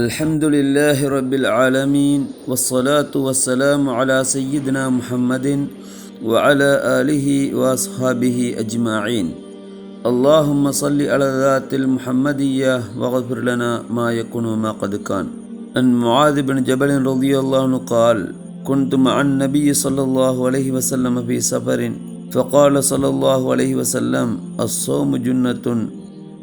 الحمد لله رب العالمين والصلاة والسلام على سيدنا محمد وعلى آله وأصحابه أجمعين. اللهم صل على ذات المحمدية واغفر لنا ما يكون وما قد كان. عن معاذ بن جبل رضي الله عنه قال كنت مع النبي صلى الله عليه وسلم في سفر فقال صلى الله عليه وسلم الصوم جنة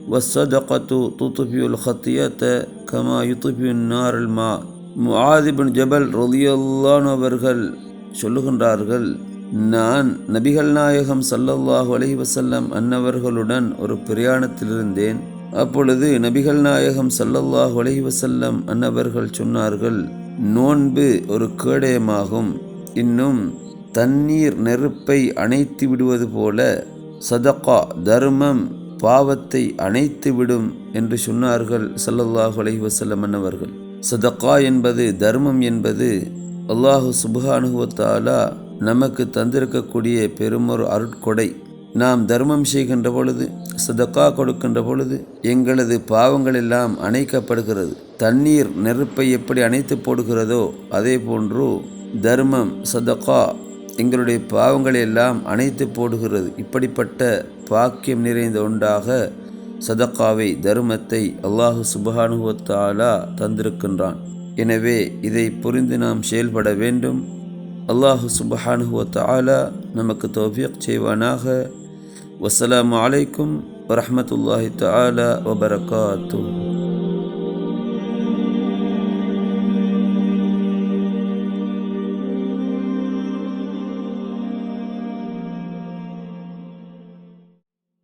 والصدقة تطفئ الخطيئة كما يطفئ النار الماء முஆத் பின் ஜபல் ரலியல்லான் அவர்கள் சொல்லுகின்றார்கள் நான் நபிகள் நாயகம் சல்லல்லாஹு அலைஹி வஸல்லம் அன்னவர்களுடன் ஒரு பிரயாணத்தில் இருந்தேன் அப்பொழுது நபிகள் நாயகம் சல்லல்லாஹு அலைஹி வஸல்லம் அன்னவர்கள் சொன்னார்கள் நோன்பு ஒரு கேடயமாகும் இன்னும் தண்ணீர் நெருப்பை அணைத்து விடுவது போல சதகா தர்மம் பாவத்தை அணைத்து விடும் என்று சொன்னார்கள் சல்லல்லாஹு அலஹி வசல்லம் அன்னவர்கள். சதக்கா என்பது தர்மம் என்பது அல்லாஹு சுபஹானுவத்தாலா நமக்கு தந்திருக்கக்கூடிய பெருமொரு அருட்கொடை. நாம் தர்மம் செய்கின்ற பொழுது சதக்கா கொடுக்கின்ற பொழுது எங்களது பாவங்கள் எல்லாம் அணைக்கப்படுகிறது. தண்ணீர் நெருப்பை எப்படி அணைத்து போடுகிறதோ அதே போன்று தர்மம் சதக்கா எங்களுடைய பாவங்களை எல்லாம் அணைத்து போடுகிறது. இப்படிப்பட்ட பாக்கியம் நிறைந்த ஒன்றாக சதக்காவை தர்மத்தை அல்லாஹு சுபஹானுவத்தாலா தந்திருக்கின்றான். எனவே இதை புரிந்து நாம் செயல்பட வேண்டும். அல்லாஹு சுபஹானுவத்தாலா நமக்கு தௌஃபீக் செய்வானாக. வசலாம் அலைக்கும் வரமத்துல்லாஹி தாலா வபரகாத்தூ